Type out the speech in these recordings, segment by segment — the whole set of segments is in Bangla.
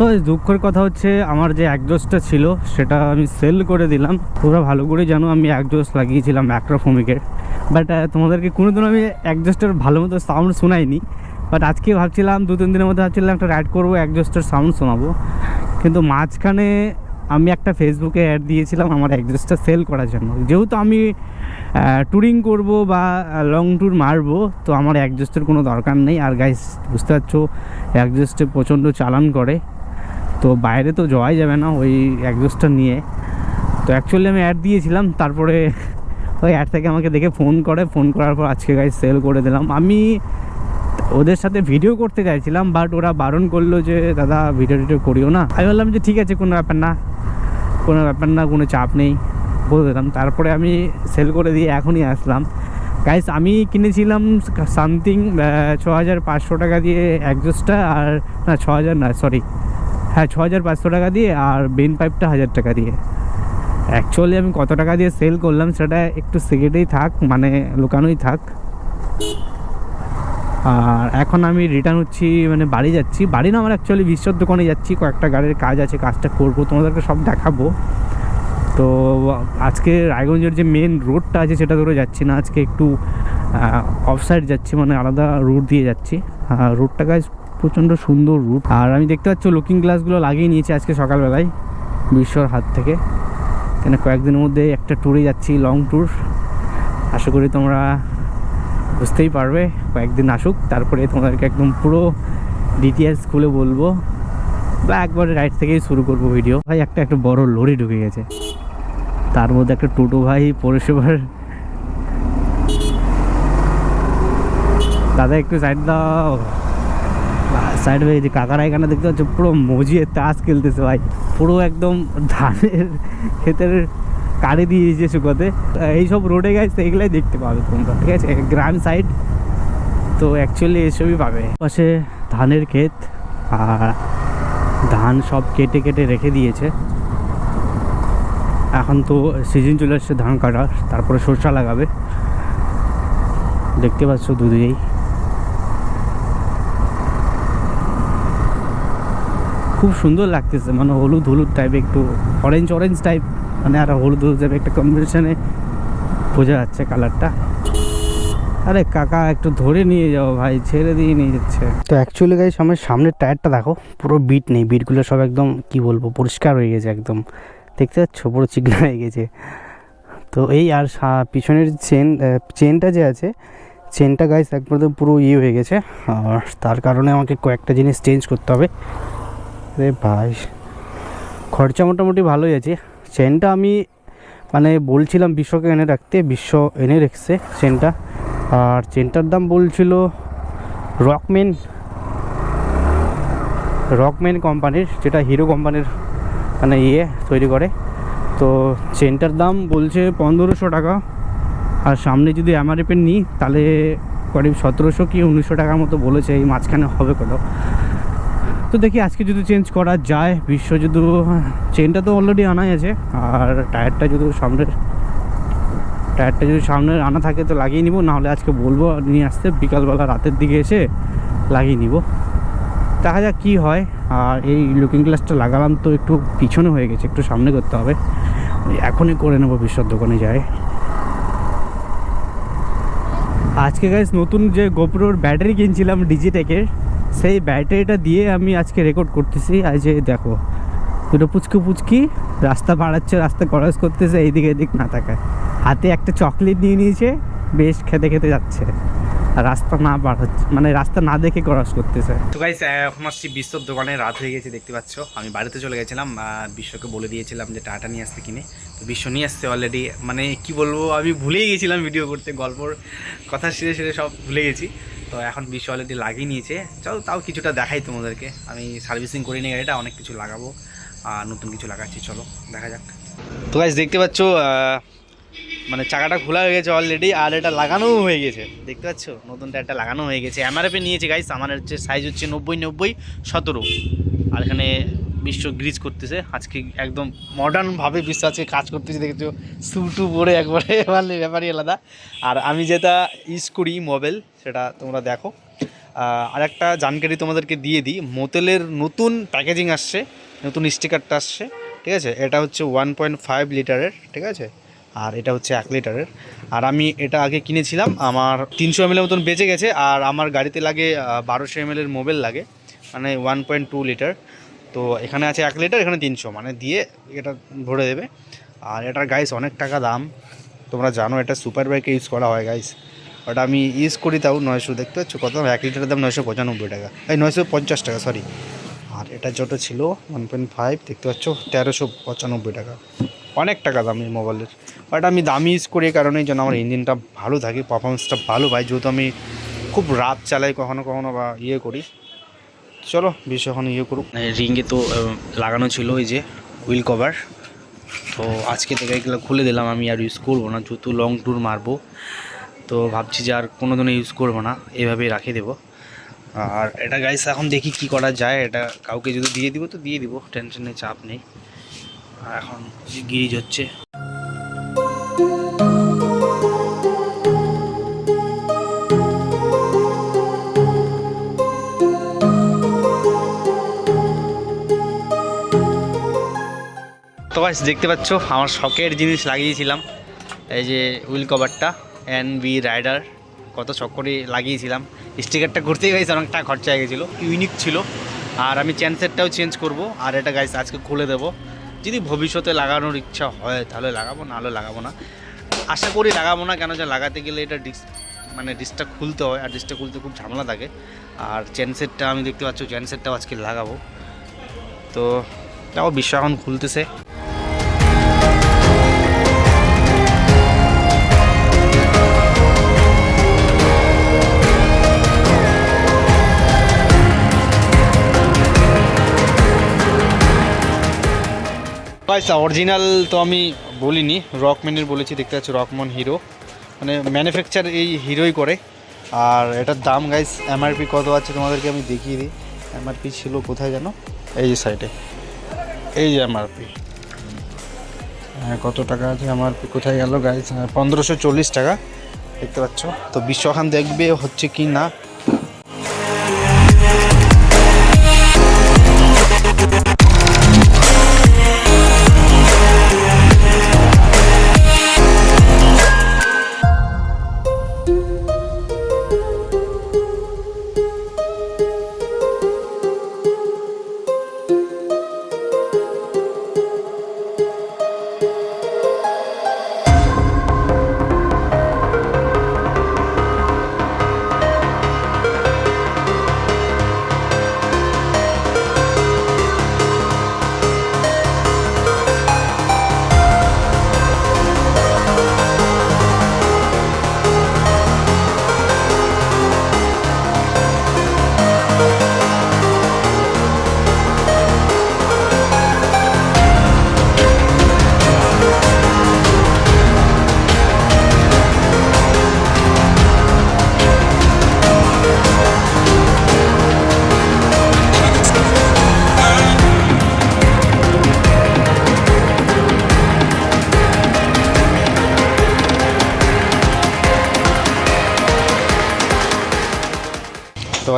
তো দুঃখের কথা হচ্ছে, আমার যে একজোসটা ছিল, সেটা আমি সেল করে দিলাম। তোমরা ভালো করে জানো, আমি একজোস লাগিয়েছিলাম ম্যাক্রোফোমিকের বাট তোমাদেরকে কোনোদিন আমি একজোস্টের ভালো মতো সাউন্ড শোনাইনি। বাট, আজকে ভাবছিলাম, দু, তিন দিনের মধ্যে ভাবছিলাম একটা রাইড করব একজোস্টের সাউন্ড শোনাবো। কিন্তু মাঝখানে আমি একটা ফেসবুকে অ্যাড দিয়েছিলাম আমার একজোস্টটা সেল করার জন্য। যেহেতু আমি ট্যুরিং করব বা লং ট্যুর মারবো, তো আমার একজোস্টের কোনো দরকার নেই। আর গাইস বুঝতে পারছ একজোস্টে প্রচণ্ড চালান করে। তো বাইরে তো যাওয়াই যাবে না ওই একজোস্টটা নিয়ে। তো অ্যাকচুয়ালি আমি অ্যাড দিয়েছিলাম, তারপরে ওই অ্যাড থেকে আমাকে দেখে ফোন করে। ফোন করার পর আজকে গাইস সেল করে দিলাম। আমি ওদের সাথে ভিডিও করতে চাইছিলাম বাট ওরা বারণ করল যে, দাদা ভিডিও টিডিও করিও না। আমি বললাম যে, ঠিক আছে, কোনো ব্যাপার না। কোনো ব্যাপার না, কোনো চাপ নেই। বলে দিলাম। তারপরে আমি সেল করে দিয়ে এখনই আসলাম। গাইস আমি কিনেছিলাম সামথিং ছ হাজার পাঁচশো টাকা দিয়ে একজোসটা আর না ছ হাজার না সরি হ্যাঁ ছ হাজার পাঁচশো টাকা দিয়ে আর বেন পাইপটা হাজার টাকা দিয়ে। অ্যাকচুয়ালি আমি কত টাকা দিয়ে সেল করলাম সেটা একটু সিগারেটেই থাক মানে লুকানোই থাক। আর এখন আমি রিটার্ন হচ্ছি মানে বাড়ি যাচ্ছি। বাড়ি না, আমার অ্যাকচুয়ালি বিশ্বর দোকানে যাচ্ছি। কয়েকটা গাড়ির কাজ আছে, কাজটা করব, তোমাদেরকে সব দেখাবো। তো আজকে রায়গঞ্জের যে মেন রোডটা আছে, সেটা ধরে যাচ্ছি না। আজকে একটু অফ সাইড যাচ্ছি মানে আলাদা রুট দিয়ে যাচ্ছি। রুটটা গাছ প্রচণ্ড সুন্দর রুট। আর আমি দেখতে পাচ্ছি লুকিং গ্লাসগুলো লাগিয়ে নিয়েছি আজকে সকালবেলায়, বিশ্বর হাত থেকে। কেন কয়েকদিনের মধ্যে একটা ট্যুরে যাচ্ছি লং ট্যুর আশা করি তোমরা বুঝতেই পারবে, কয়েকদিন আসুক, তারপরে তোমাদেরকে একদম পুরো ডিটেলস খুলে বলব। বা একবারে রাইড থেকেই শুরু করব ভিডিও ভাই, একটা একটা বড় লরি ঢুকে গেছে। তার মধ্যে একটা টোটো ভাই পৌরসভার দাদা, একটু সাইড দাও। সাইড হয়ে যে কাকারা এখানে দেখতে পাচ্ছ, পুরো মজিয়ে তাস খেলতেছে ভাই। পুরো একদম ধানের ক্ষেতের কাড়ে দিয়ে দিয়েছে শুকোতে। এইসব রোডে গেছে এইগুলাই দেখতে পাবে তোমরা, ঠিক আছে? গ্রাম সাইড তো অ্যাকচুয়ালি এসবই পাবে। পাশে ধানের ক্ষেত, আর ধান সব কেটে কেটে রেখে দিয়েছে। এখন তো সিজন চলে আসছে ধান কাটার, তারপরে সরষা লাগাবে। দেখতে পাচ্ছ দুদিকেই খুব সুন্দর লাগতেছে মানে হলুদ হলুদ টাইপ একটু অরেঞ্জ অরেঞ্জ টাইপ মানে আর হলুদ হলুদ টাইপ একটা কম্বিনেশনে বোঝা যাচ্ছে কালারটা আরে কাকা, একটু ধরে নিয়ে যাও ভাই, ছেড়ে দিয়ে নিয়ে যাচ্ছে। তো অ্যাকচুয়ালি গাইস আমার সামনের টায়ারটা দেখো, পুরো বিট নেই বিটগুলো সব একদম, কি বলব, পরিষ্কার হয়ে গেছে একদম। দেখতে পাচ্ছ? পুরো চিকনা হয়ে গেছে। তো এই আর পিছনের চেন চেনটা যে আছে চেনটা গাইস একবার পুরো ইয়ে হয়ে গেছে। আর তার কারণে আমাকে কয়েকটা জিনিস চেঞ্জ করতে হবে। রে ভাই। খরচা মোটামুটি ভালোই আছে। চেনটা আমি মানে বলছিলাম বিশ্বকে এনে রাখতে, বিশ্ব এনে রেখেছে চেনটা। আর চেনটার দাম বলছিল রকমেন রকমেন কোম্পানির, যেটা হিরো কোম্পানির মানে ইয়ে তৈরি করে। তো চেনটার দাম বলছে পনেরোশো টাকা। আর সামনে যদি এমআরএফের নিই, তাহলে করিব সতেরোশো কি উনিশশো টাকার মতো বলেছে, এই মাঝখানে হবে কোথাও তো দেখি আজকে যদি চেঞ্জ করা যায়, বিশ্ব যদি চেনটা তো অলরেডি আনাই আছে, আর টায়ারটা যদি সামনের, টায়ারটা যদি সামনে আনা থাকে তো লাগিয়ে নিব, নাহলে আজকে বলব নিয়ে আসতে, বিকালবেলা রাতের দিকে এসে লাগিয়ে নিব। দেখা যাক কী হয়, আর এই লুকিং গ্লাসটা লাগালাম তো একটু পিছনে হয়ে গেছে, একটু সামনে করতে হবে। এখনই করে নেব বিশ্বর দোকানে যায় আজকে গাইস নতুন যে গোপ্রোর ব্যাটারি কিনছিলাম ডিজিটেকের সেই ব্যাটারিটা দিয়ে আমি আজকে রেকর্ড করতেছি। আর যে দেখো, দুটো পুচকু পুচকি রাস্তা বাড়াচ্ছে, রাস্তা ক্রস করতেছে, এইদিকে এদিক না তাকায়। হাতে একটা চকলেট নিয়ে নিয়েছে, বেশ খেতে খেতে যাচ্ছে। আর রাস্তা না বাড়াচ্ছে মানে রাস্তা না দেখে ক্রস করতেছে। তো গাইস এখন আসছি বিশ্বর দোকানে, রাত হয়ে গেছে, দেখতে পাচ্ছ। আমি বাড়িতে চলে গেছিলাম বিশ্বকে বলে দিয়েছিলাম যে টাটা নিয়ে আসতে কিনে। তো বিশ্ব নিয়ে আসছে অলরেডি মানে কি বলব, আমি ভুলেই গেছিলাম ভিডিও করতে, গল্পর কথা সেরে সেরে সব ভুলে গেছি। তো এখন বিশ অলরেডি লাগিয়ে নিয়েছে। চলো, তাও কিছুটা দেখাই তোমাদেরকে। আমি সার্ভিসিং করিনি গাড়িটা, অনেক কিছু লাগাবো। আর নতুন কিছু লাগাচ্ছি, চলো, দেখা যাক। তো গাছ দেখতে পাচ্ছ মানে চাকাটা খোলা হয়ে গেছে অলরেডি আর এটা লাগানোও হয়ে গেছে। দেখতে পাচ্ছ? নতুন টায়ারটা লাগানো হয়ে গেছে। এমআরএফে নিয়েছে গাইস আমার হচ্ছে সাইজ হচ্ছে নব্বই নব্বই সতেরো। আর এখানে বিশ্ব গ্রিজ করতেছে। আজকে একদম মডার্নভাবে বিশ্ব আজকে কাজ করতেছে, দেখেছ? সুটু পরে একবারে মানে ব্যাপারই আলাদা। আর আমি যেটা ইউজ করি মোবাইল, সেটা তোমরা দেখো। আর একটা জানকারি তোমাদেরকে দিয়ে দিই। মোতেলের নতুন প্যাকেজিং আসছে, নতুন স্টিকারটা আসছে, ঠিক আছে? এটা হচ্ছে ওয়ান পয়েন্ট ফাইভ লিটারের, ঠিক আছে? আর এটা হচ্ছে এক লিটারের। আর আমি এটা আগে কিনেছিলাম, আমার তিনশো এমএলের মতন বেঁচে গেছে, আর আমার গাড়িতে লাগে বারোশো এমএলের মোবাইল লাগে মানে ওয়ান পয়েন্ট টু লিটার তো এখানে আছে এক লিটার, এখানে তিনশো। মানে দিয়ে এটা ভরে দেবে। আর এটার গাইস অনেক টাকা দাম। তোমরা জানো, এটা সুপার বাইকে ইউজ করা হয় গাইস ওটা আমি ইউজ করি তাও নয়শো, দেখতে পাচ্ছ কত? এক লিটারের দাম নয়শো পঁচানব্বই টাকা। এই নয়শো পঞ্চাশ টাকা সরি আর এটা যত ছিল ওয়ান পয়েন্ট ফাইভ দেখতে পাচ্ছ? তেরোশো পঁচানব্বই টাকা। অনেক টাকা দাম এই মোবাইলের বাট আমি দামি ইউজ করি এই কারণেই যেন আমার ইঞ্জিনটা ভালো থাকে পারফরমেন্সটা ভালো পাই। যেহেতু আমি খুব রাত চালাই কখনো কখনো বা ইয়ে করি। চলো বেশ এখন ইয়ে করুক। রিংয়ে তো লাগানো ছিল ওই যে হুইল কভার। তো আজকে থেকে এগুলো খুলে দিলাম, আমি আর ইউজ করব না, যেহেতু লং ট্যুর মারবো। তো ভাবছি যে আর কোনো দিনও ইউজ করব না, এভাবেই রাখে দেবো। আর এটা গাইস এখন দেখি কি করা যায়, এটা কাউকে যদি দিয়ে দিব তো দিয়ে দিব টেনশনে চাপ নেই। আর এখন গিরিজ হচ্ছে। গাইস দেখতে পাচ্ছ, আমার শখের জিনিস লাগিয়েছিলাম। এই যে হুইল কভারটা এন বি রাইডার কত শখ করে লাগিয়েছিলাম। স্টিকারটা করতেই গাইস অনেকটা খরচা হয়ে গেছিল ইউনিক ছিল। আর আমি চ্যান সেটটাও চেঞ্জ করব, আর এটা গাইস আজকে খুলে দেবো। যদি ভবিষ্যতে লাগানোর ইচ্ছা হয়, তাহলে লাগাবো, নাহলে লাগাবো না। আশা করি লাগাবো না, কেন যে লাগাতে গেলে এটা ডিস মানে ডিসটা খুলতে হয়, আর ডিসটা খুলতে খুব ঝামেলা থাকে। আর চেন সেটটা আমি দেখতে পাচ্ছ চেন সেটটাও আজকে লাগাবো। তো, তাও বিশ্ব এখন খুলতেছে। পয়সা অরিজিনাল তো আমি বলিনি রকম্যানের বলেছি, দেখতে পাচ্ছি রকমন হিরো মানে ম্যানুফ্যাকচার এই হিরোই করে। আর এটার দাম গাইস এমআরপি কত আছে তোমাদেরকে আমি দেখিয়ে দিই। এমআরপি ছিল কোথায় জানো? এই যে সাইডে এই যে এমআরপি হ্যাঁ কত টাকা আছে এমআরপি কোথায় গেল গাইস পনেরোশো চল্লিশ টাকা। দেখতে পাচ্ছ? তো বিশ্বখান দেখবে হচ্ছে কি না?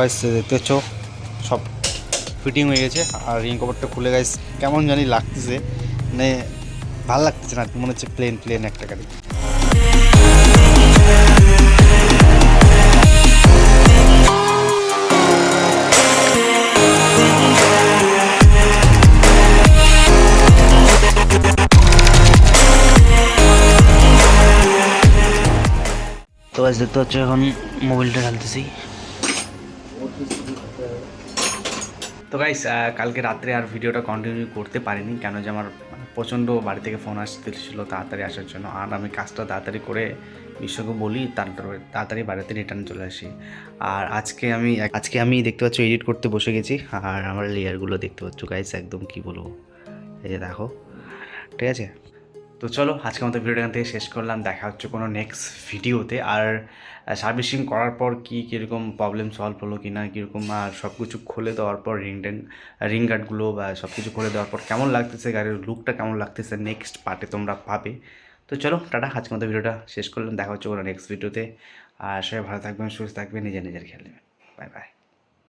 গাইস দেখতে পাচ্ছ, সব ফিটিং হয়ে গেছে। আর রিং কভারটা খুলে গাইস কেমন জানি লাগতেছে। মানে ভালো লাগতেছে না মনে হচ্ছে প্লেন প্লেন একটা গাড়ি। তো গাইস দেখতে পাচ্ছ এখন মোবাইলটা ঢালতেছি। তো গাইস কালকে রাত্রে আর ভিডিওটা কন্টিনিউ করতে পারিনি, কেন যে আমার মানে প্রচণ্ড বাড়ি থেকে ফোন আসতেছিল তাড়াতাড়ি আসার জন্য। আর আমি কাজটা তাড়াতাড়ি করে বিশ্বকে বলি, তারপরে তাড়াতাড়ি বাড়িতে রিটার্ন চলে আসি। আর আজকে আমি আজকে আমি দেখতে পাচ্ছ এডিট করতে বসে গেছি, আর আমার লেয়ারগুলো দেখতে পাচ্ছ গাইস একদম কি বলব। এই যে দেখো, ঠিক আছে? তো চলো আজকের মতো ভিডিওটা এখান থেকে শেষ করলাম। দেখা হচ্ছে কোনো নেক্সট ভিডিওতে আর সার্ভিসিং করার পর কি কীরকম প্রবলেম সলভ হলো কি না কীরকম, আর সব কিছু খুলে দেওয়ার পর রিং টেন রিং গার্ডগুলো বা সব কিছু খুলে দেওয়ার পর কেমন লাগতেছে, গাড়ির লুকটা কেমন লাগতেছে নেক্সট পার্টে তোমরা পাবে। তো চলো, টাটা, আজকের মতো ভিডিওটা শেষ করলাম। দেখা হচ্ছে কোনো নেক্সট ভিডিওতে আর সবাই ভালো থাকবেন, সুস্থ থাকবেন, নিজের নিজের খেয়াল নেবেন। Bye bye